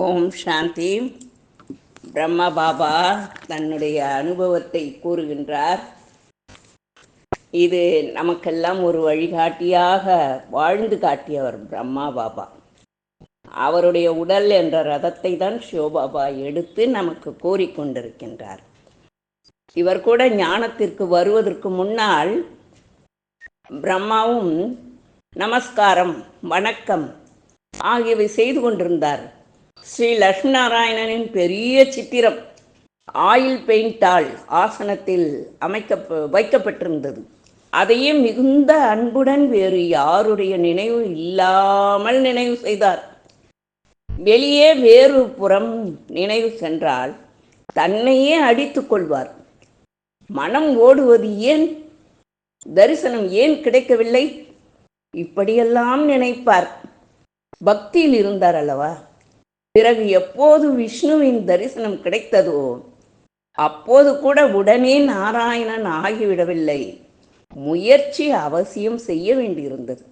ஓம் சாந்தி. பிரம்மா பாபா தன்னுடைய அனுபவத்தை கூறுகின்றார். இது நமக்கெல்லாம் ஒரு வழிகாட்டியாக வாழ்ந்து காட்டியவர் பிரம்மா பாபா. அவருடைய உடல் என்ற ரதத்தை தான் சிவபாபா எடுத்து நமக்கு கூறிக்கொண்டிருக்கின்றார் இவர் கூட ஞானத்திற்கு வருவதற்கு முன்னால் பிரம்மாவும் நமஸ்காரம் வணக்கம் ஆகியவை செய்து கொண்டிருந்தார். ஸ்ரீ லட்சுமி நாராயணனின் பெரிய சித்திரம் ஆயில் பெயிண்டால் ஆசனத்தில் அமைக்க வைக்கப்பட்டிருந்தது. அதையே மிகுந்த அன்புடன் வேறு யாருடைய நினைவு இல்லாமல் நினைவு செய்தார். வெளியே வேறு புறம் நினைவு சென்றால் தன்னையே அடித்து கொள்வார். மனம் ஓடுவது ஏன்? தரிசனம் ஏன் கிடைக்கவில்லை? இப்படியெல்லாம் நினைப்பார். பக்தியில் இருந்தார் அல்லவா? பிறகு எப்போது விஷ்ணுவின் தரிசனம் கிடைத்ததோ அப்போது கூட உடனே நாராயணன் ஆகிவிடவில்லை. முயற்சி அவசியம் செய்ய வேண்டியிருந்தது.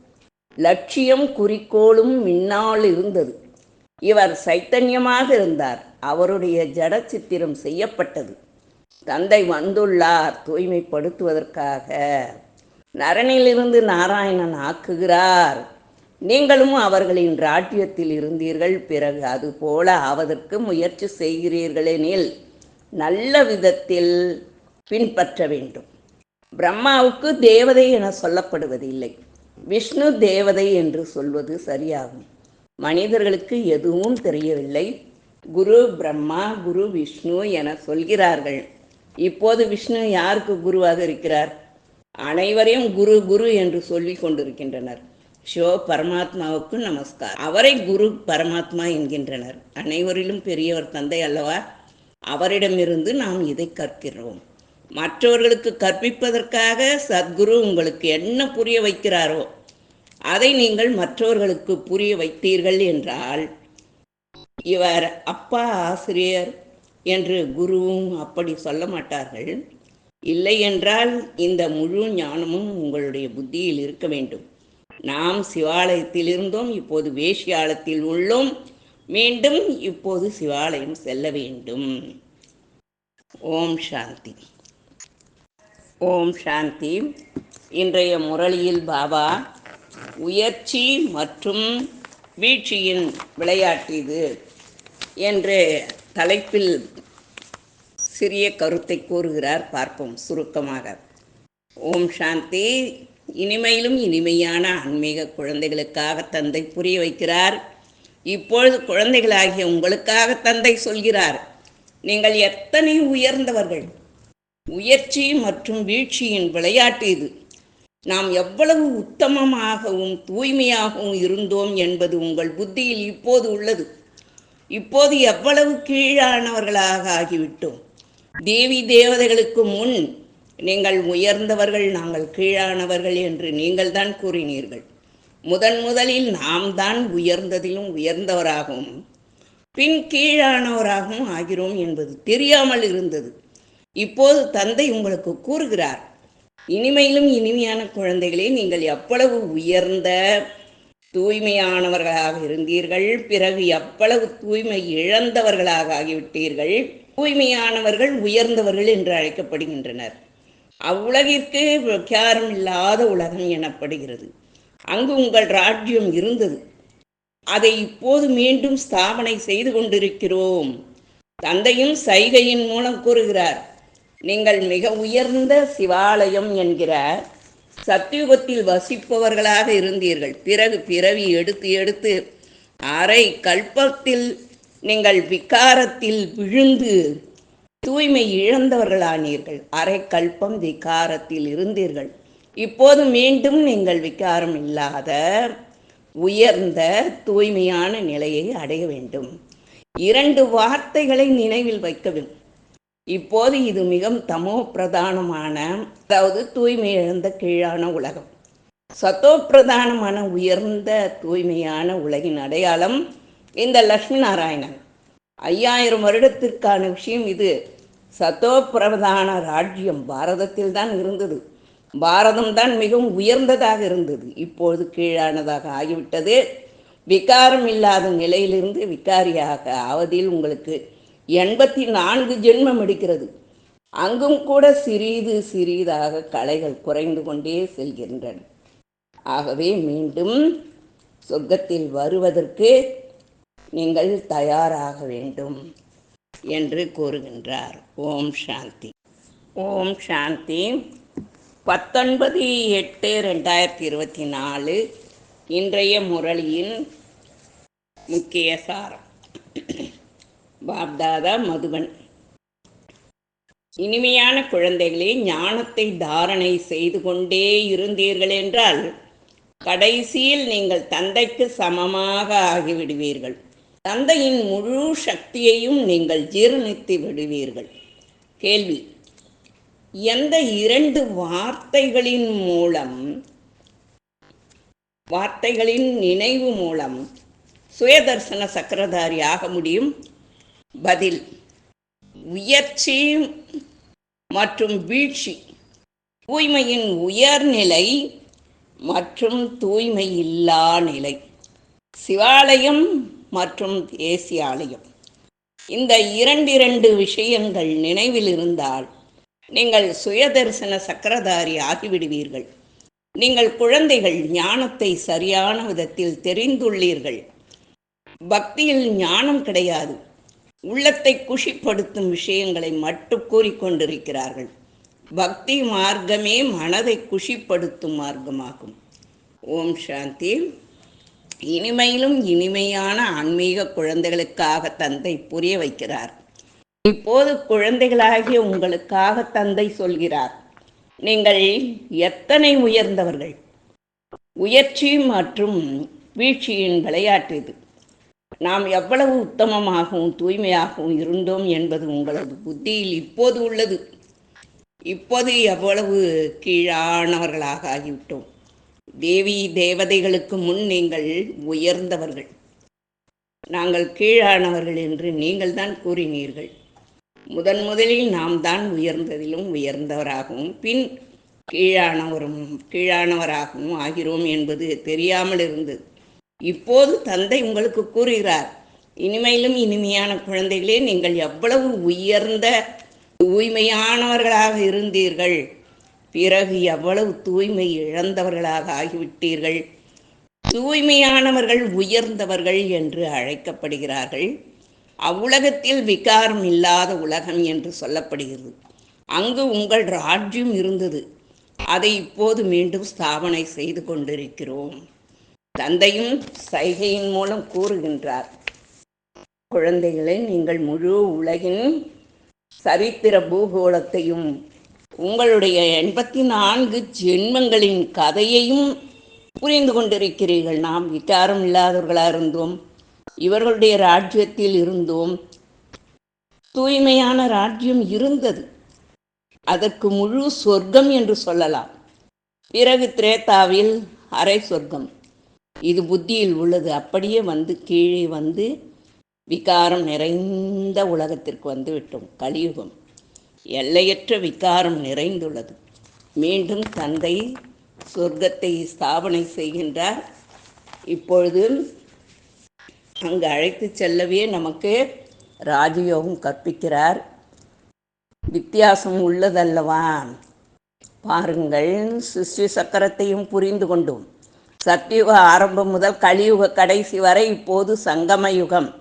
லட்சியம் குறிக்கோளும் மின்னால் இருந்தது. இவர் சைத்தன்யமாக இருந்தார். அவருடைய ஜட சித்திரம் செய்யப்பட்டது. தந்தை வந்துள்ளார் தூய்மைப்படுத்துவதற்காக. நரனிலிருந்து நாராயணன் ஆக்குகிறார். நீங்களும் அவர்களின் ராட்டியத்தில் இருந்தீர்கள். பிறகு அதுபோல ஆவதற்கு முயற்சி செய்கிறீர்களெனில் நல்ல விதத்தில் பின்பற்ற வேண்டும். பிரம்மாவுக்கு தேவதை என சொல்லப்படுவதில்லை. விஷ்ணு தேவதை என்று சொல்வது சரியாகும். மனிதர்களுக்கு எதுவும் தெரியவில்லை. குரு பிரம்மா குரு விஷ்ணு என சொல்கிறார்கள். இப்போது விஷ்ணு யாருக்கு குருவாக இருக்கிறார்? அனைவரையும் குரு குரு என்று சொல்லி கொண்டிருக்கின்றனர். சிவ பரமாத்மாவுக்கு நமஸ்கார். அவரை குரு பரமாத்மா என்கின்றனர். அனைவரிலும் பெரியவர் தந்தை அல்லவா? அவரிடமிருந்து நாம் இதை கற்கிறோம். மற்றவர்களுக்கு கற்பிப்பதற்காக சத்குரு உங்களுக்கு என்ன புரிய வைக்கிறாரோ அதை நீங்கள் மற்றவர்களுக்கு புரிய வைத்தீர்கள் என்றால் இவர் அப்பா ஆசிரியர் என்று குருவும் அப்படி சொல்ல மாட்டார்கள். இல்லை என்றால் இந்த முழு ஞானமும் உங்களுடைய புத்தியில் இருக்க வேண்டும். நாம் சிவாலயத்தில் இருந்தோம் இப்போது வேஷியாலத்தில் உள்ளோம். மீண்டும் இப்போது சிவாலயம் செல்ல வேண்டும். ஓம் சாந்தி. ஓம் சாந்தி. இன்றைய முரளியில் பாபா உயர்ச்சி மற்றும் வீழ்ச்சியின் விளையாட்டு இது என்று தலைப்பில் சிறிய கருத்தை கூறுகிறார். பார்ப்போம் சுருக்கமாக. ஓம் சாந்தி. இனிமையிலும் இனிமையான ஆன்மீக குழந்தைகளுக்காக தந்தை புரிய வைக்கிறார். இப்பொழுது குழந்தைகளாகிய உங்களுக்காக தந்தை சொல்கிறார் நீங்கள் எத்தனை உயர்ந்தவர்கள்? உயர்ச்சி மற்றும் வீழ்ச்சியின் விளையாட்டு இது. நாம் எவ்வளவு உத்தமமாகவும் தூய்மையாகவும் இருந்தோம் என்பது உங்கள் புத்தியில் இப்போது உள்ளது. இப்போது எவ்வளவு கீழானவர்களாக ஆகிவிட்டோம். தேவி தேவதைகளுக்கு முன் நீங்கள் உயர்ந்தவர்கள் நாங்கள் கீழானவர்கள் என்று நீங்கள் தான் கூறினீர்கள். முதன் முதலில் நாம் தான் உயர்ந்ததிலும் உயர்ந்தவராகவும் பின் கீழானவராகவும் ஆகிறோம் என்பது தெரியாமல் இருந்தது. இப்போது தந்தை உங்களுக்கு கூறுகிறார் இனிமையிலும் இனிமையான குழந்தைகளே நீங்கள் எவ்வளவு உயர்ந்த தூய்மையானவர்களாக இருந்தீர்கள் பிறகு எவ்வளவு தூய்மை இழந்தவர்களாக ஆகிவிட்டீர்கள் தூய்மையானவர்கள் உயர்ந்தவர்கள் என்று அழைக்கப்படுகின்றனர். அவ்வுலகிற்கு விக்காரம் இல்லாத உலகம் எனப்படுகிறது. அங்கு உங்கள் ராஜ்யம் இருந்தது. அதை இப்போது மீண்டும் ஸ்தாபனை செய்து கொண்டிருக்கிறோம். தந்தையும் சைகையின் மூலம் கூறுகிறார் நீங்கள் மிக உயர்ந்த சிவாலயம் என்கிற சத்தியுகத்தில் வசிப்பவர்களாக இருந்தீர்கள். பிறகு பிறவி எடுத்து எடுத்து அரை கல்பத்தில் நீங்கள் விகாரத்தில் விழுந்து தூய்மை இழந்தவர்களானீர்கள். அரை கல்பம் விகாரத்தில் இருந்தீர்கள். இப்போது மீண்டும் நீங்கள் விகாரம் இல்லாத உயர்ந்த தூய்மையான நிலையை அடைய வேண்டும். இரண்டு வார்த்தைகளை நினைவில் வைக்க வேண்டும் இப்போது இது மிகவும் தமோ பிரதானமான அதாவது தூய்மை இழந்த கீழான உலகம். சத்தோ பிரதானமான உயர்ந்த தூய்மையான உலகின் அடையாளம் இந்த லக்ஷ்மி நாராயணன். ஐயாயிரம் வருடத்திற்கான விஷயம் இது. சத்தோபிரதான ராஜ்யம் பாரதத்தில் தான் இருந்தது. பாரதம் தான் மிகவும் உயர்ந்ததாக இருந்தது. இப்பொழுது கீழானதாக ஆகிவிட்டது. விகாரம் இல்லாத நிலையிலிருந்து விகாரியாக ஆவதில் உங்களுக்கு எண்பத்தி நான்கு ஜென்மம் எடுக்கிறது. அங்கும் கூட சிறிது சிறிதாக கலைகள் குறைந்து கொண்டே செல்கின்றன. ஆகவே மீண்டும் சொர்க்கத்தில் வருவதற்கு நீங்கள் தயாராக வேண்டும் என்று கூறுகின்றார். ஓம் சாந்தி. ஓம் சாந்தி. பத்தொன்பது எட்டு ரெண்டாயிரத்தி இருபத்தி நாலு இன்றைய முரளியின் முக்கிய சாரம். பாப்தாதா மதுவன் இனிமையான குழந்தைகளே ஞானத்தை தாரணை செய்து கொண்டே இருந்தீர்கள் என்றால் கடைசியில் நீங்கள் தந்தைக்கு சமமாக ஆகிவிடுவீர்கள். தந்தையின் முழு சக்தியையும் நீங்கள் ஜீரணித்து விடுவீர்கள். கேள்வி. எந்த இரண்டு வார்த்தைகளின் மூலம் வார்த்தைகளின் நினைவு மூலம் சுயதர்சன சக்கரதாரி ஆக முடியும்? பதில். உயர்ச்சி மற்றும் வீழ்ச்சி. தூய்மையின் உயர்நிலை மற்றும் தூய்மை இல்லா நிலை. சிவாலயம் மற்றும் தேசிய ஆலயம் இந்த இரண்டிரண்டு விஷயங்கள் நினைவில் இருந்தால் நீங்கள் சுயதர்சன சக்கரதாரி ஆகிவிடுவீர்கள். நீங்கள் குழந்தைகள் ஞானத்தை சரியான விதத்தில் தெரிந்துள்ளீர்கள். பக்தியில் ஞானம் கிடையாது. உள்ளத்தை குஷிப்படுத்தும் விஷயங்களை மட்டும் கூறிக்கொண்டிருக்கிறார்கள். பக்தி மார்க்கமே மனதை குஷிப்படுத்தும் மார்க்கமாகும். ஓம் சாந்தி. இனிமையிலும் இனிமையான ஆன்மீக குழந்தைகளுக்காக தந்தை புரிய வைக்கிறார். இப்போது குழந்தைகளாகிய உங்களுக்காக தந்தை சொல்கிறார் நீங்கள் எத்தனை உயர்ந்தவர்கள்? உயர்ச்சி மற்றும் வீழ்ச்சியின் விளையாட்டு இது. நாம் எவ்வளவு உத்தமமாகவும் தூய்மையாகவும் இருந்தோம் என்பது உங்களது புத்தியில் இப்போது உள்ளது. இப்போது எவ்வளவு கீழானவர்களாக ஆகிவிட்டோம். தேவி தேவதைகளுக்கு முன் நீங்கள் உயர்ந்தவர்கள். நாங்கள் கீழானவர்கள் என்று நீங்கள் தான் கூறினீர்கள். முதன் முதலில் நாம் தான் உயர்ந்ததிலும் உயர்ந்தவராகவும் பின் கீழானவரும் கீழானவராகவும் ஆகிறோம் என்பது தெரியாமல் இருந்தது. இப்போது தந்தை உங்களுக்கு கூறுகிறார் இனிமையிலும் இனிமையான குழந்தைகளே நீங்கள் எவ்வளவு உயர்ந்த தூய்மையானவர்களாக இருந்தீர்கள். பிறகு எவ்வளவு தூய்மை இழந்தவர்களாக ஆகிவிட்டீர்கள்? தூய்மையானவர்கள் உயர்ந்தவர்கள் என்று அழைக்கப்படுகிறார்கள். அவ்வுலகத்தில் விகாரம் இல்லாத உலகம் என்று சொல்லப்படுகிறது. அங்கு உங்கள் ராஜ்யம் இருந்தது. அதை இப்போது மீண்டும் ஸ்தாபனை செய்து கொண்டிருக்கிறோம். தந்தையும் சைகையின் மூலம் கூறுகின்றார் குழந்தைகளை நீங்கள் முழு உலகின் சரித்திர பூகோளத்தையும் உங்களுடைய எண்பத்தி நான்கு ஜென்மங்களின் கதையையும் புரிந்து கொண்டிருக்கிறீர்கள். நாம் விகாரம் இல்லாதவர்களாக இருந்தோம். இவர்களுடைய ராஜ்யத்தில் இருந்தோம். தூய்மையான ராஜ்யம் இருந்தது. அதற்கு முழு சொர்க்கம் என்று சொல்லலாம். பிறகு திரேதாவில் அரை சொர்க்கம். இது புத்தியில் உள்ளது. அப்படியே வந்து கீழே வந்து விகாரம் நிறைந்த உலகத்திற்கு வந்து விட்டோம். கலியுகம். எல்லையற்ற விகாரம் நிறைந்துள்ளது. மீண்டும் தந்தை சொர்க்கத்தை ஸ்தாபனை செய்கின்றார். இப்பொழுது அங்கு அழைத்து செல்லவே நமக்கு ராஜயோகம் கற்பிக்கிறார். வித்தியாசம் உள்ளதல்லவா? பாருங்கள் சிருஷ்டி சக்கரத்தையும் புரிந்து கொண்டோம். சத்தியுக ஆரம்பம் முதல் கலியுக கடைசி வரை இப்போது சங்கம யுகம்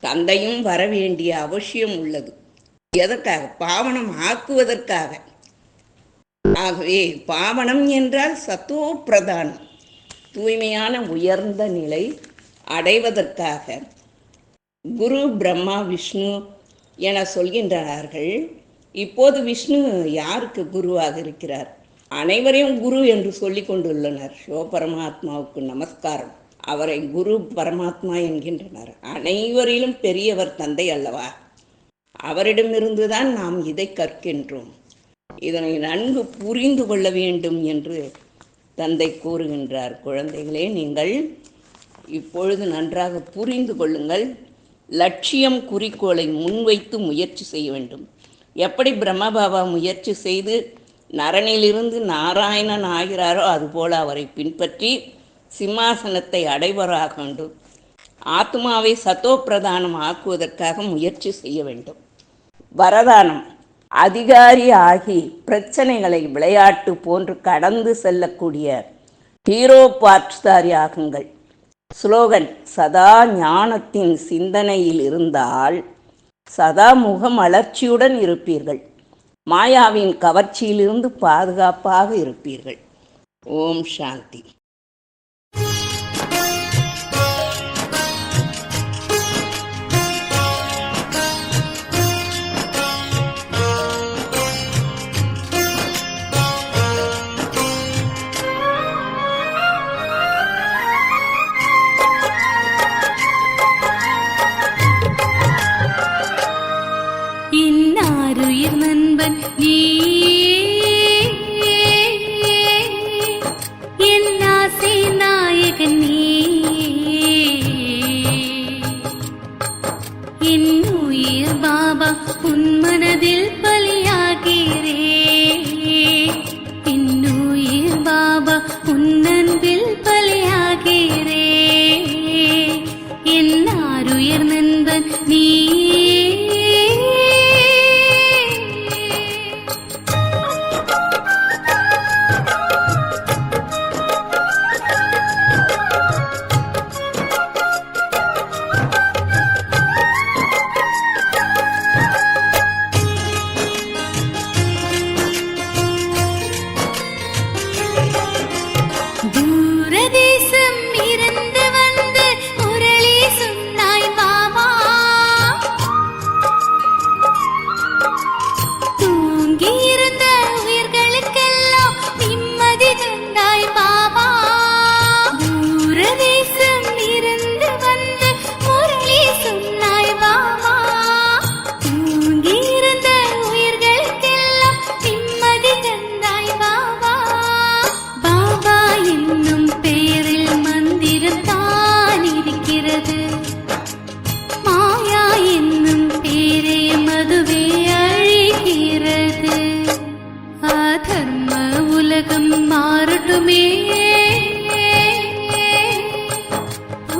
தந்தையும் வர வேண்டிய அவசியம் உள்ளது. எதற்காக? பாவனம் ஆக்குவதற்காக. ஆகவே பாவனம் என்றால் சத்தோ பிரதானம் தூய்மையான உயர்ந்த நிலை அடைவதற்காக குரு பிரம்மா விஷ்ணு என சொல்கின்றார்கள். இப்போது விஷ்ணு யாருக்கு குருவாக இருக்கிறார்? அனைவரையும் குரு என்று சொல்லிக் கொண்டுள்ளனர். சிவபரமாத்மாவுக்கு நமஸ்காரம். அவரை குரு பரமாத்மா என்கின்றனர். அனைவரிலும் பெரியவர் தந்தை அல்லவா? அவரிடமிருந்துதான் நாம் இதை கற்கின்றோம். இதனை நன்கு புரிந்து கொள்ள வேண்டும் என்று தந்தை கூறுகின்றார். குழந்தைகளே நீங்கள் இப்பொழுது நன்றாக புரிந்து கொள்ளுங்கள். லட்சியம் குறிக்கோளை முன்வைத்து முயற்சி செய்ய வேண்டும். எப்படி பிரம்மபாபா முயற்சி செய்து நரனிலிருந்து நாராயணன் ஆகிறாரோ அதுபோல் அவரை பின்பற்றி சிம்மாசனத்தை அடைவராக வேண்டும். ஆத்மாவை சத்தோப்பிரதானம் ஆக்குவதற்காக முயற்சி செய்ய வேண்டும். வரதானம். அதிகாரி ஆகி பிரச்சனைகளை விளையாட்டு போன்று கடந்து செல்லக்கூடிய ஹீரோ பாட்சாரி ஆகுங்கள் ஸ்லோகன் சதா ஞானத்தின் சிந்தனையில் இருந்தால் சதா முகம் அலர்ச்சியுடன் இருப்பீர்கள். மாயாவின் கவர்ச்சியிலிருந்து பாதுகாப்பாக இருப்பீர்கள். ஓம் சாந்தி.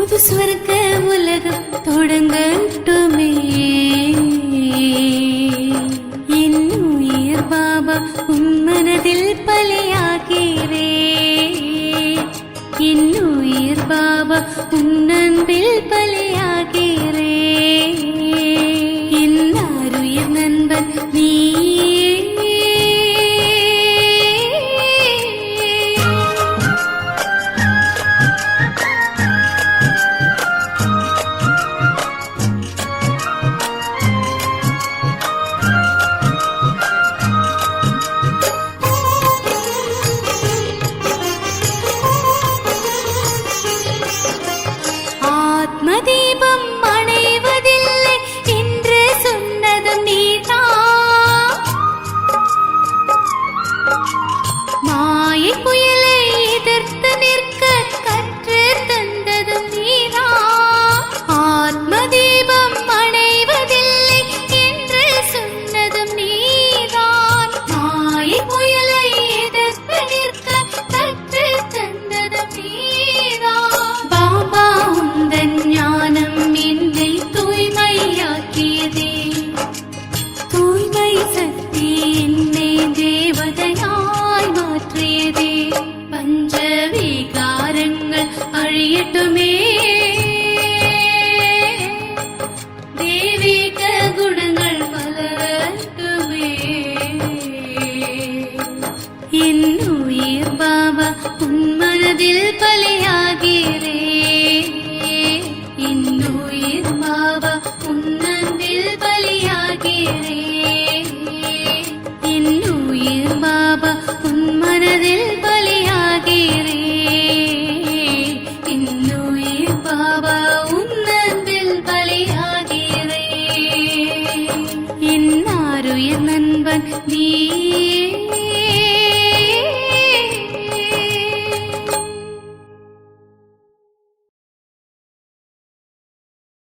புது ஸ்வர்க்க உலகம் தொடங்கட்டுமே. என் உயிர் பாபா உன்மனதில் பலியாகிறே. என் உயிர் பாபா உன்னன்பில் பலி